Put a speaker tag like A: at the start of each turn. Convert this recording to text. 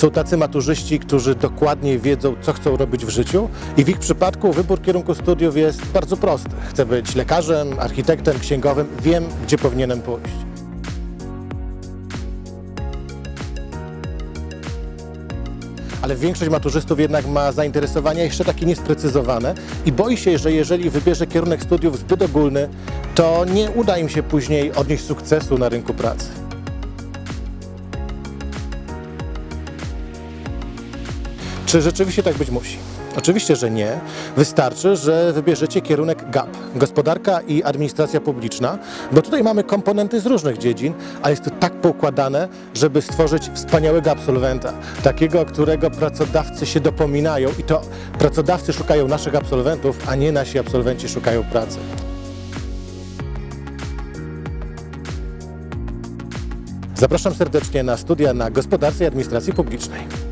A: Są tacy maturzyści, którzy dokładnie wiedzą, co chcą robić w życiu i w ich przypadku wybór kierunku studiów jest bardzo prosty. Chcę być lekarzem, architektem, księgowym, wiem, gdzie powinienem pójść. ale większość maturzystów jednak ma zainteresowania jeszcze takie niesprecyzowane i boi się, że jeżeli wybierze kierunek studiów zbyt ogólny, to nie uda im się później odnieść sukcesu na rynku pracy. Czy rzeczywiście tak być musi? Oczywiście, że nie. Wystarczy, że wybierzecie kierunek GAP gospodarka i administracja publiczna, bo tutaj mamy komponenty z różnych dziedzin, a jest to tak poukładane, żeby stworzyć wspaniałego absolwenta, takiego, którego pracodawcy się dopominają i to pracodawcy szukają naszych absolwentów, a nie nasi absolwenci szukają pracy. Zapraszam serdecznie na studia na gospodarce i administracji publicznej.